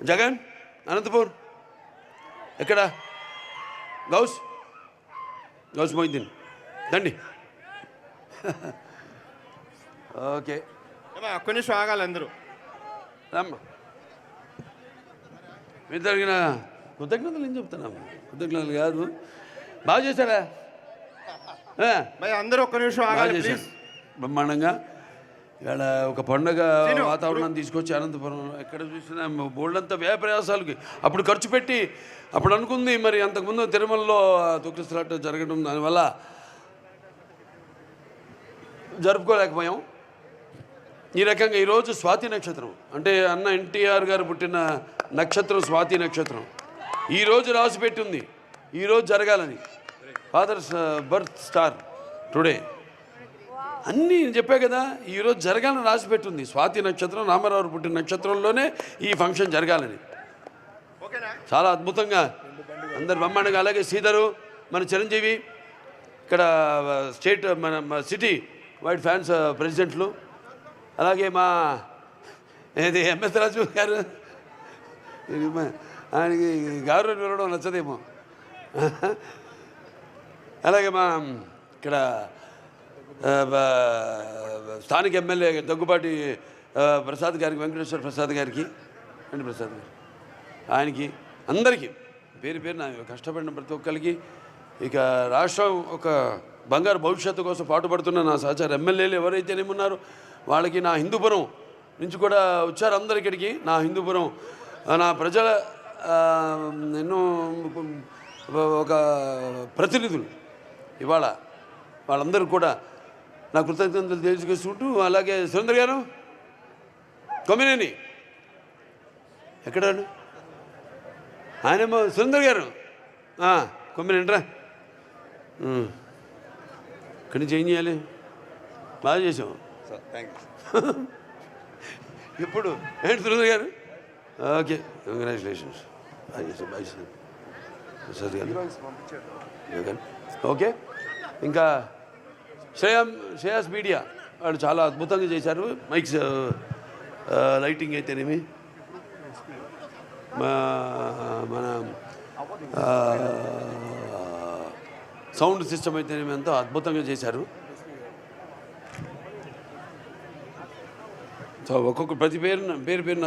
జగన్ అనంతపూర్. ఎక్కడ? గౌస్? గౌస్ మొయిద్దీన్ దండి. ఓకే. ఒక్క నిమిషం ఆగాలి అందరూ. రమ్మ. మీరు జరిగిన కృతజ్ఞతలు ఏం చెప్తున్నాం కృతజ్ఞతలు కాదు. బాగా చేశారా అందరూ ఒక్క నిమిషం ఆగాలి బ్రహ్మాండంగా. ఇవాళ ఒక పండగ వాతావరణం తీసుకొచ్చి అనంతపురం ఎక్కడ చూసినా బోల్డంతా వ్యయ ప్రయాసాలకి అప్పుడు ఖర్చు పెట్టి అప్పుడు అనుకుంది మరి అంతకుముందు తిరుమలలో తొక్కిసలాట జరగడం దానివల్ల జరుపుకోలేకపోయాం. ఈ రకంగా ఈరోజు స్వాతి నక్షత్రం. అంటే అన్న ఎన్టీఆర్ గారు పుట్టిన నక్షత్రం స్వాతి నక్షత్రం. ఈరోజు రాసి పెట్టింది ఈరోజు జరగాలని. ఫాదర్స్ బర్త్ స్టార్ టుడే అన్నీ నేను చెప్పా కదా ఈరోజు జరగాలని రాసి పెట్టుంది. స్వాతి నక్షత్రం రామారావు పుట్టిన నక్షత్రంలోనే ఈ ఫంక్షన్ జరగాలని. చాలా అద్భుతంగా. అందరు బ్రహ్మాండంగా. అలాగే శ్రీధరు మన చిరంజీవి ఇక్కడ స్టేట్ మన సిటీ వైడ్ ఫ్యాన్స్ ప్రెసిడెంట్లు. అలాగే మా ఏది ఎంఎస్ రాజు గారు? ఆయనకి గారు పిలవడం నచ్చదేమో. అలాగే మా ఇక్కడ స్థానిక ఎమ్మెల్యే దగ్గుబాటి ప్రసాద్ గారికి వెంకటేశ్వర ప్రసాద్ గారికి అండి ప్రసాద్ గారు. ఆయనకి అందరికీ పేరు పేరు నా కష్టపడిన ప్రతి ఒక్కరికి ఇక రాష్ట్రం ఒక బంగారు భవిష్యత్తు కోసం పాటుపడుతున్న నా సహచార ఎమ్మెల్యేలు ఎవరైతేనేమున్నారో వాళ్ళకి నా హిందూపురం నుంచి కూడా వచ్చారు అందరు ఇక్కడికి. నా హిందూపురం నా ప్రజల ఎన్నో ఒక ప్రతినిధులు ఇవాళ వాళ్ళందరూ కూడా నా కృతజ్ఞతలు తెలుసుకుంటూ అలాగే సురేంద్ర గారు కొమ్మినేని. ఎక్కడ వాడు? ఆయనేమో సుందర్ గారు. కొమ్మినేంట్రా ఇక్కడి నుంచి ఏం చేయాలి? బాగా చేసాం సార్ థ్యాంక్ యూ ఇప్పుడు ఏంటి సురేంద్ర గారు? ఓకే కంగ్రాచులేషన్స్ బాగా చేసాం బాగా చేసాం ఓకే. ఇంకా శ్రేయా శ్రేయాస్ మీడియా వాళ్ళు చాలా అద్భుతంగా చేశారు. మైక్స్ లైటింగ్ అయితేనేమి? మన సౌండ్ సిస్టమ్ అయితేనేమి ఎంతో అద్భుతంగా చేశారు. సో ఒక్కొక్క ప్రతి పేరున పేరు పేరున